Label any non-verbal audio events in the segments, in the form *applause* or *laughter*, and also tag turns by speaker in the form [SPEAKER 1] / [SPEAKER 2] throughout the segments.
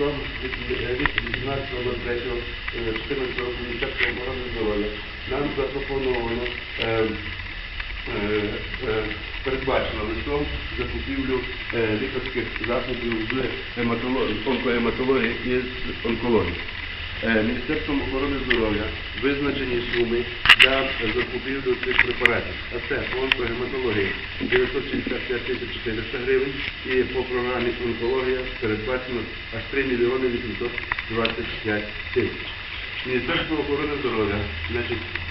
[SPEAKER 1] листом від 18.03.14 року Міністерства охорони здоров'я нам запропоновано е, е, е, передбачено листом закупівлю лікарських засобів з гематології, і з онкології. Міністерством охорони здоров'я визначені суми для закупівлю цих препаратів. А це по онкогематології 965 тисяч 400 гривень і по програмі онкологія передбачено аж 3 мільйони 825 тисяч. Міністерство охорони здоров'я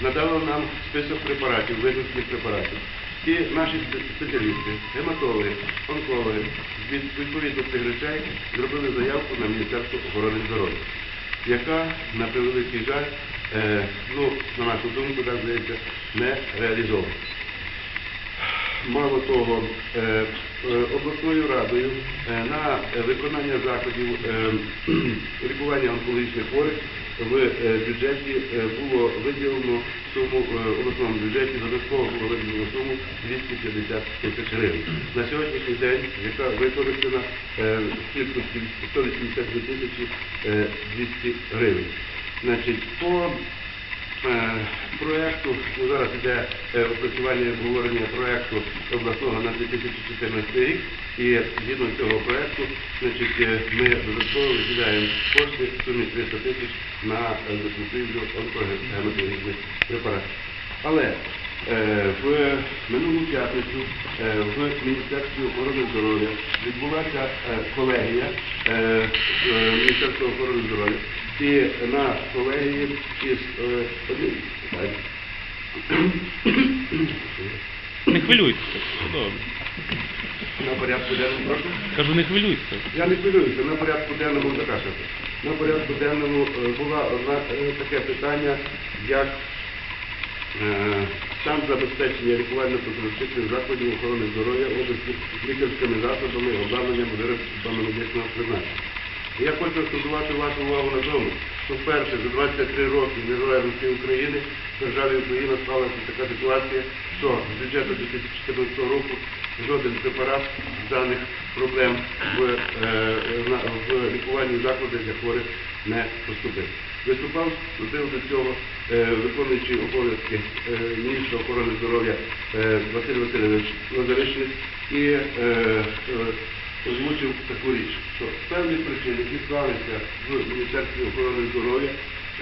[SPEAKER 1] надало нам список препаратів, визначених препаратів. І наші спеціалісти, гематологи, онкологи від відповідно цих речей зробили заявку на Міністерство охорони здоров'я, яка, на превеликий жаль, е, ну, на нашу думку, так здається, не реалізована. Мало того, е, е, обласною радою е, на виконання заходів *clears throat* лікування онкологічних хворих в бюджеті було виділено суму в обласному бюджеті додатково було виділено суму 250 тисяч гривень. На сьогоднішній день, яка використана в кількості 182 тисячі е, 200 гривень. Значить, по Е, проекту, ну, зараз йде е, опрацювання обговорення проекту обласного на 2014 рік, і згідно цього проекту, значить, е, ми додатково виділяємо кошти в сумі 300 тисяч на закупівлю онкогематологічних препаратів. Але в минулу п'ятницю в Міністерстві охорони здоров'я відбулася колегія Міністерства охорони здоров'я. І на колегії із е,
[SPEAKER 2] Не хвилюйтеся, добре.
[SPEAKER 1] на порядку денному прошу.
[SPEAKER 2] Кажу, не хвилюйтеся.
[SPEAKER 1] Я не хвилююся, на порядку денному закашати. На порядку денному е, була одна е, таке питання, як стан забезпечення лікувально-профілактичних закладів охорони здоров'я області лікарськими засобами, обладнанням медичного призначення. Я хочу акцентувати вашу увагу на тому, що вперше за 23 роки незалежності України в державі Україна склалася така ситуація, що з бюджету 2014 року жоден препарат даних проблем в, е, в лікуванні закладів для хворих не поступив. Виступав приводу цього е, виконуючий обов'язки е, міністра охорони здоров'я е, Василь Васильович Лазаришник і е, е, озвучив таку річ, що з певних причин, які склалися в Міністерстві охорони здоров'я,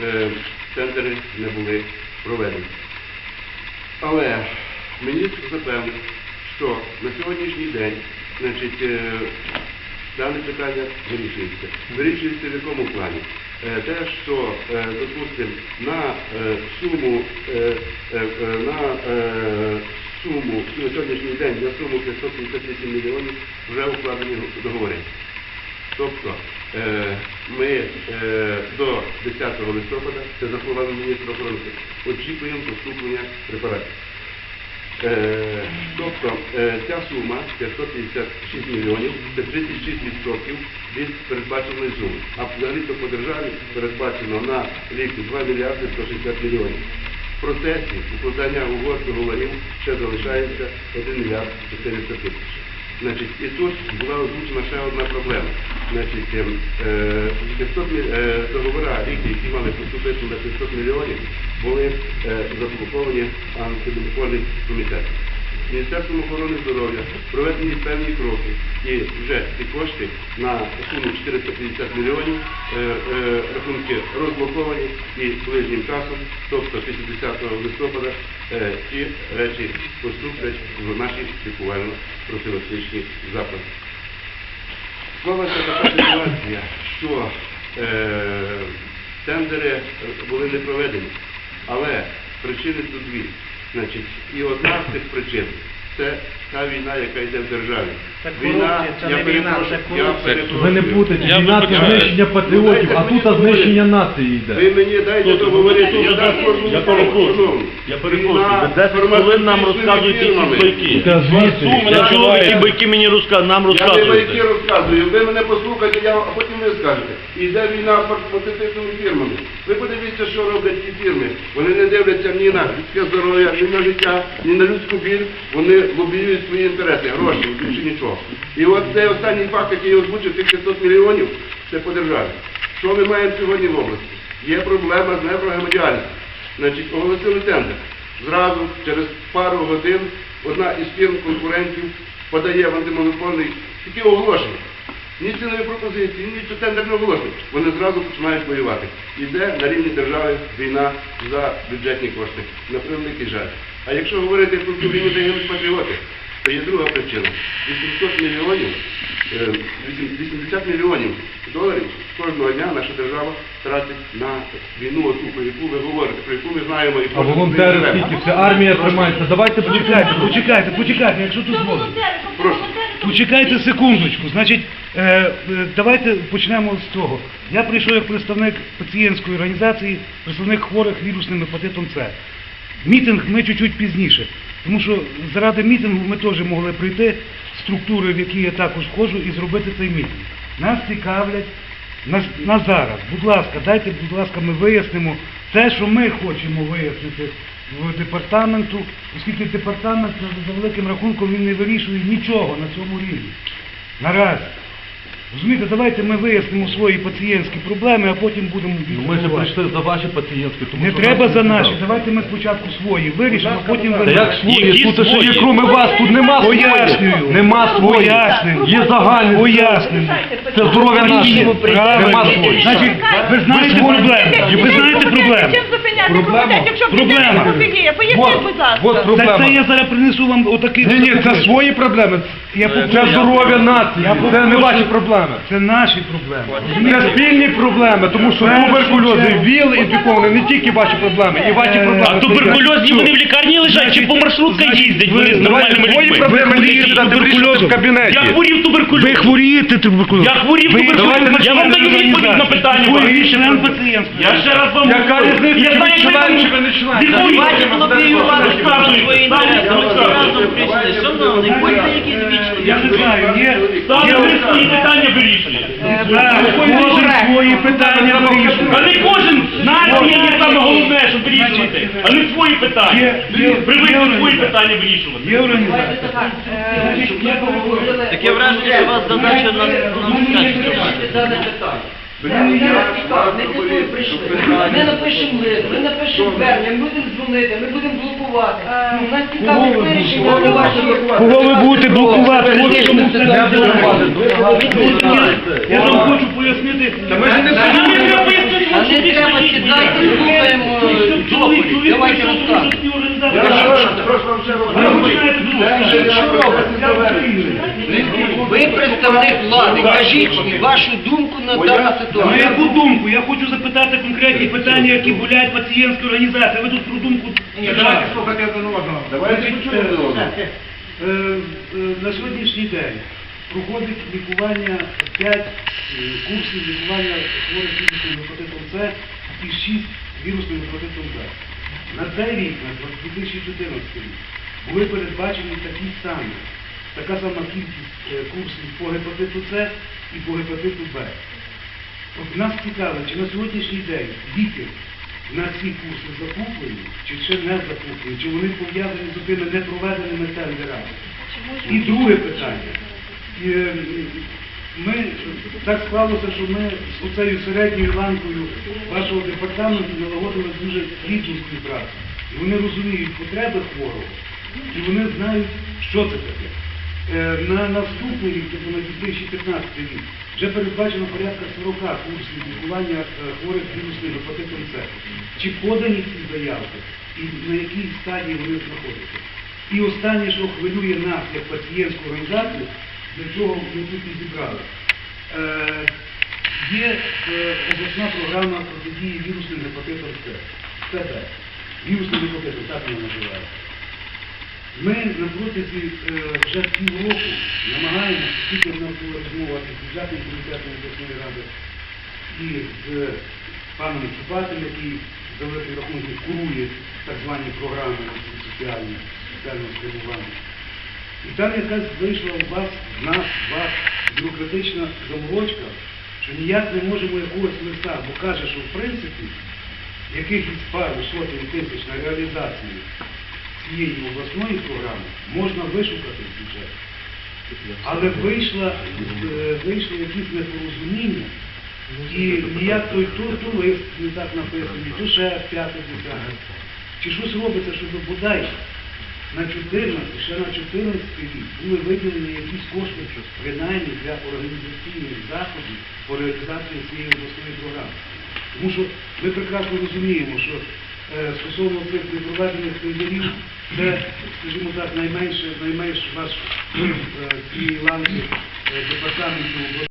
[SPEAKER 1] е, тендери не були проведені. Але міністр запевнив, що на сьогоднішній день значить, е, дане питання вирішується. Вирішується в якому плані? Е, Те, що, е, допустимо, на е, суму на суму на сьогоднішній день на суму 558 мільйонів вже укладені договори. Тобто е, ми е, до 10 листопада, це за словами міністра охорони, очікуємо поступлення препаратів. Е, Тобто ця сума 556 мільйонів, це 36% від передбаченої суми. А взагалі-то по державі передбачено на рік 2 мільярди 160 мільйонів. Процесі укладання угод договорів ще залишається 1 мільярд 400 тисяч. Значить, і тут була озвучена ще одна проблема. Значить, ем, е, 500 міль- е, договора ліки, які мали поступити на 500 мільйонів, були е, заблоковані антимонопольним комітетом. Міністерством охорони здоров'я проведені певні кроки, і вже ці кошти на суму 450 мільйонів е, е, рахунки розблоковані і ближнім часом, тобто після 10 листопада, е, ці речі поступлять в наші лікувально-профілактичні заклади. Склалася така ситуація, що тендери були не проведені, але причини тут дві. Значить, і одна з цих причин це та війна, яка йде в державі.
[SPEAKER 3] Це не війна,
[SPEAKER 1] перепрошую,
[SPEAKER 3] це
[SPEAKER 1] я
[SPEAKER 3] корупція.
[SPEAKER 1] перепрошую.
[SPEAKER 4] Ви не путайте,
[SPEAKER 2] Я
[SPEAKER 4] війна це знищення патріотів, а тут знищення нації
[SPEAKER 1] Ви
[SPEAKER 4] йде.
[SPEAKER 1] мені дайте договорити, я
[SPEAKER 2] ви
[SPEAKER 1] дам
[SPEAKER 2] Я перепрошую. Я перепрошую. Ви 10 хвилин нам розказуєте
[SPEAKER 1] фірмами.
[SPEAKER 2] байки. Я чув, які байки мені розказують, нам
[SPEAKER 1] Я не байки
[SPEAKER 2] розказуєте.
[SPEAKER 1] розказую, ви мене послухайте, я, а потім ви скажете. Іде війна з фірмами. Ви подивіться, що роблять ці фірми. Вони не дивляться ні на людське здоров'я, ні на життя, ні на людську біль. Вони лобіюють свої інтереси, гроші, більше нічого. І от цей останній факт, який я озвучив, цих 500 мільйонів, це по державі. Що ми маємо сьогодні в області? Є проблема з нефрогемодіалізом. Значить, оголосили тендер. Зразу, через пару годин, одна із фірм конкурентів подає в антимонопольний такі оголошення. Ні цінові пропозиції, ні це тендерне оголошення. Вони зразу починають воювати. Іде на рівні держави війна за бюджетні кошти. На превеликий жаль. А якщо говорити про ту війну, де гинуть патріоти, то є друга причина. 800 мільйонів, е, 80 мільйонів доларів кожного дня наша держава тратить на війну, оту, про яку ви говорите, про яку ми знаємо і
[SPEAKER 4] А волонтери скільки? Вся армія тримається. Давайте
[SPEAKER 3] Почекайте,
[SPEAKER 4] почекайте.
[SPEAKER 3] почекайте, якщо дозволите.
[SPEAKER 1] Прошу.
[SPEAKER 3] Почекайте секундочку. Значить, е, е, давайте почнемо з того. Я прийшов як представник пацієнтської організації, представник хворих вірусним гепатитом С. Мітинг ми чуть-чуть пізніше. Тому що заради мітингу ми теж могли прийти, структури, в які я також входжу, і зробити цей мітинг. Нас цікавлять на, на зараз. Будь ласка, дайте, будь ласка, ми вияснимо те, що ми хочемо вияснити в департаменту, оскільки департамент за- великим рахунком він не вирішує нічого на цьому рівні. Наразі. Розумієте, давайте ми вияснимо свої пацієнтські проблеми, а потім будемо
[SPEAKER 4] Ну, Ми ж прийшли за ваші пацієнтські, тому
[SPEAKER 3] Не
[SPEAKER 4] що
[SPEAKER 3] треба за наші, давайте ми спочатку свої вирішимо, а потім
[SPEAKER 4] Та
[SPEAKER 3] ви.
[SPEAKER 4] як свої?
[SPEAKER 2] Які
[SPEAKER 4] Тут ще є кроме вас, тут нема
[SPEAKER 3] Пояснюю.
[SPEAKER 4] Нема своїх.
[SPEAKER 3] Пояснюю.
[SPEAKER 4] Є загальні.
[SPEAKER 3] Пояснюю.
[SPEAKER 4] Це здоров'я наше. Нема своїх.
[SPEAKER 3] Значить, ви знаєте проблему.
[SPEAKER 4] Проблема.
[SPEAKER 5] комітет, якщо
[SPEAKER 3] Проблема.
[SPEAKER 5] Поясніть, будь ласка.
[SPEAKER 4] вот
[SPEAKER 3] Та
[SPEAKER 4] проблема.
[SPEAKER 3] це я зараз принесу вам отакий.
[SPEAKER 4] Ні, ні, це свої проблеми.
[SPEAKER 3] Я
[SPEAKER 4] Це
[SPEAKER 3] попрошу-
[SPEAKER 4] здоров'я нації. Це не ваші проблеми.
[SPEAKER 3] Це наші проблеми.
[SPEAKER 4] Це спільні проблеми, тому що
[SPEAKER 3] Першу
[SPEAKER 4] туберкульоз і. ВІЛ і піковане не тільки ваші проблеми, і ваші
[SPEAKER 3] Е,
[SPEAKER 4] проблеми.
[SPEAKER 2] А туберкульозні вони в лікарні лежать чи по маршрутках їздять вони з нормальними людьми?
[SPEAKER 4] проблеми
[SPEAKER 3] Ви хворієте
[SPEAKER 4] вирішуйте в
[SPEAKER 3] туберкульозом?
[SPEAKER 4] кабінеті.
[SPEAKER 2] Я хворів туберкульозом.
[SPEAKER 3] Ви хворієте туберкульозом?
[SPEAKER 2] Я хворів
[SPEAKER 3] Ви
[SPEAKER 2] туберкульозом.
[SPEAKER 3] давайте
[SPEAKER 2] Я вам даю відповідь на питання
[SPEAKER 3] Ви член пацієнтства.
[SPEAKER 2] Я ще раз вам
[SPEAKER 4] Яка
[SPEAKER 2] говорю.
[SPEAKER 4] різниця,
[SPEAKER 2] Я
[SPEAKER 4] чи
[SPEAKER 2] знаю,
[SPEAKER 4] ви Давайте
[SPEAKER 2] розказуйте,
[SPEAKER 6] разом
[SPEAKER 2] розказуйте.
[SPEAKER 6] прийшли. Шановний, будьте якісь.
[SPEAKER 3] Я не знаю, є...
[SPEAKER 2] Ви свої питання вирішуєте.
[SPEAKER 3] Так, Кожен свої питання
[SPEAKER 2] А
[SPEAKER 3] вирішує.
[SPEAKER 2] не кожен нація є саме головне, щоб вирішувати, а не свої питання.
[SPEAKER 3] Є- є- є
[SPEAKER 2] свої питання вирішувати.
[SPEAKER 3] Є організація.
[SPEAKER 6] Таке враження, що у вас задача на
[SPEAKER 7] Ми напишемо лист, ми напишемо звернення, ми будемо дзвонити, ми будемо блокувати. Ну, Нас
[SPEAKER 3] Кого
[SPEAKER 7] цікавить
[SPEAKER 3] ви
[SPEAKER 7] вирішення
[SPEAKER 3] блокувати?
[SPEAKER 7] на ваші
[SPEAKER 3] Кого ви будете блокувати? От це. Я вам хочу пояснити.
[SPEAKER 4] Та ми ж не
[SPEAKER 7] А не треба сідати, слухаємо.
[SPEAKER 2] Чоловік,
[SPEAKER 7] доповідь.
[SPEAKER 2] чоловік
[SPEAKER 7] Давайте
[SPEAKER 2] що.
[SPEAKER 1] Я прошу вам ще раз
[SPEAKER 3] Ви починаєте тут
[SPEAKER 7] Ви представник влади, кажіть вашу думку на дану
[SPEAKER 3] На
[SPEAKER 7] ситуацію.
[SPEAKER 3] яку думку? Я хочу запитати конкретні питання, які болять пацієнтської організації. Ви тут про думку...
[SPEAKER 1] Давайте слухати один одного. Давайте почуємо одного.
[SPEAKER 3] Е, е, На сьогоднішній день проходить лікування 5 курсів лікування хворих вірусним гепатитом С і 6 вірусним гепатитом Б. На цей рік, на 2014 рік, були передбачені такі самі, така сама кількість е, курсів по гепатиту С і по гепатиту Б. От нас цікавить, чи на сьогоднішній день ліки на ці курси закуплені, чи ще не закуплені, чи вони пов'язані з тими непроведеними тендерами. І друге питання. Е, Ми так склалося, що ми з оцею середньою ланкою вашого департаменту налагодили дуже плідну співпрацю. І вони розуміють потреби хворого, і вони знають, що це таке. Е, На наступний рік, тобто на 2015 рік, вже передбачено порядка 40 курсів лікування е, хворих вірусним гепатитом С. Чи подані ці заявки і на якій стадії вони знаходяться? І останнє, що хвилює нас як пацієнтську організацію, для чого ми тут і зібрали. Е, є е, обласна програма протидії вірусним гепатитом С. СД. Вірусним гепатитом, так вона називається. Ми на протязі е, вже півроку намагаємося, скільки в нас була розмова із бюджетним комітетом обласної ради і з паном Чупатим, який за великим рахунком курує так звані програми соціальні, соціального спрямування. І там якась вийшла у вас, в нас, в вас бюрократична заморочка, що ніяк не можемо якогось листа, бо каже, що в принципі якихось пару сотень тисяч на реалізацію цієї обласної програми можна вишукати в бюджеті. Але вийшло, е, вийшло якісь непорозуміння, І ніяк той ту лист не так написаний, то ще п'яте десяте. Чи щось робиться, щоб бодай на 14, ще на 14 рік були виділені якісь кошти, принаймні для організаційних заходів по реалізації цієї обласної програми. Тому що ми прекрасно розуміємо, що стосовно цих непроведених тендерів, це, скажімо так, найменше, найменш ваш вплив е, цієї ланки е, департаменту